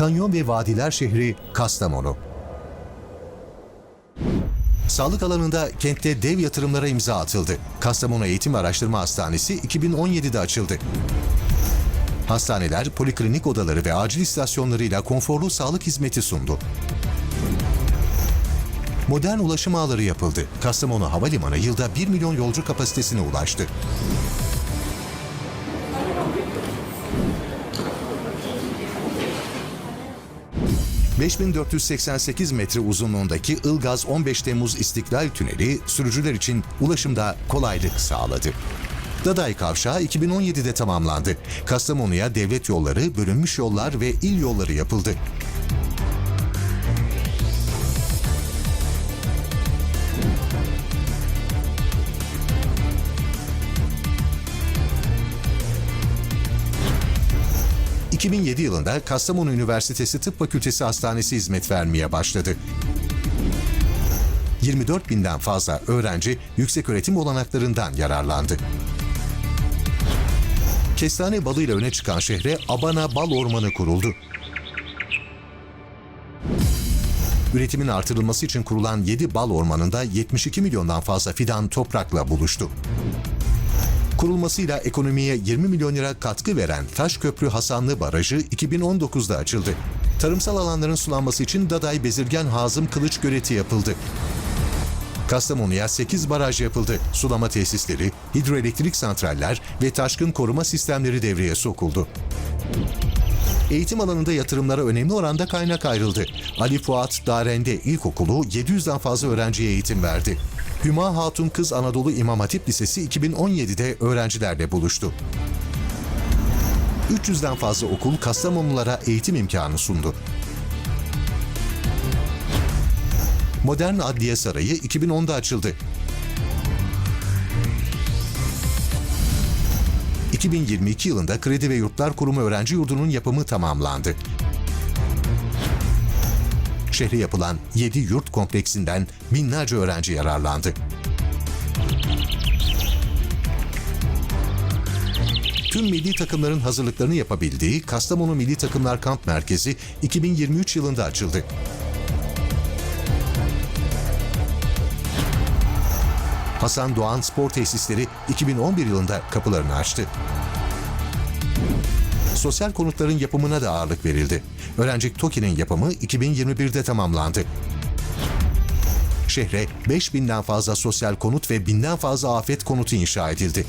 Kanyon ve Vadiler şehri Kastamonu. Sağlık alanında kentte dev yatırımlara imza atıldı. Kastamonu Eğitim Araştırma Hastanesi 2017'de açıldı. Hastaneler, poliklinik odaları ve acil istasyonlarıyla konforlu sağlık hizmeti sundu. Modern ulaşım ağları yapıldı. Kastamonu Havalimanı yılda 1 milyon yolcu kapasitesine ulaştı. ...5488 metre uzunluğundaki Ilgaz 15 Temmuz İstiklal Tüneli sürücüler için ulaşımda kolaylık sağladı. Daday Kavşağı 2017'de tamamlandı. Kastamonu'ya devlet yolları, bölünmüş yollar ve il yolları yapıldı. ...2007 yılında Kastamonu Üniversitesi Tıp Fakültesi Hastanesi hizmet vermeye başladı. 24 binden fazla öğrenci yüksek öğretim olanaklarından yararlandı. Kestane balıyla öne çıkan şehre Abana Bal Ormanı kuruldu. Üretimin artırılması için kurulan 7 bal ormanında 72 milyondan fazla fidan toprakla buluştu. Kurulmasıyla ekonomiye 20 milyon lira katkı veren Taşköprü Hasanlı Barajı 2019'da açıldı. Tarımsal alanların sulanması için Daday Bezirgen Hazım Kılıç Göleti yapıldı. Kastamonu'ya 8 baraj yapıldı. Sulama tesisleri, hidroelektrik santraller ve taşkın koruma sistemleri devreye sokuldu. Eğitim alanında yatırımlara önemli oranda kaynak ayrıldı. Ali Fuat Darende İlkokulu 700'den fazla öğrenciye eğitim verdi. Hüma Hatun Kız Anadolu İmam Hatip Lisesi 2017'de öğrencilerle buluştu. 300'den fazla okul Kastamonlulara eğitim imkanı sundu. Modern Adliye Sarayı 2010'da açıldı. 2022 yılında Kredi ve Yurtlar Kurumu Öğrenci Yurdu'nun yapımı tamamlandı. Şehre yapılan 7 yurt kompleksinden binlerce öğrenci yararlandı. Tüm milli takımların hazırlıklarını yapabildiği Kastamonu Milli Takımlar Kamp Merkezi 2023 yılında açıldı. Hasan Doğan Spor Tesisleri 2011 yılında kapılarını açtı. Sosyal konutların yapımına da ağırlık verildi. Öğrencik TOKİ'nin yapımı 2021'de tamamlandı. Şehre 5000'den fazla sosyal konut ve 1000'den fazla afet konutu inşa edildi.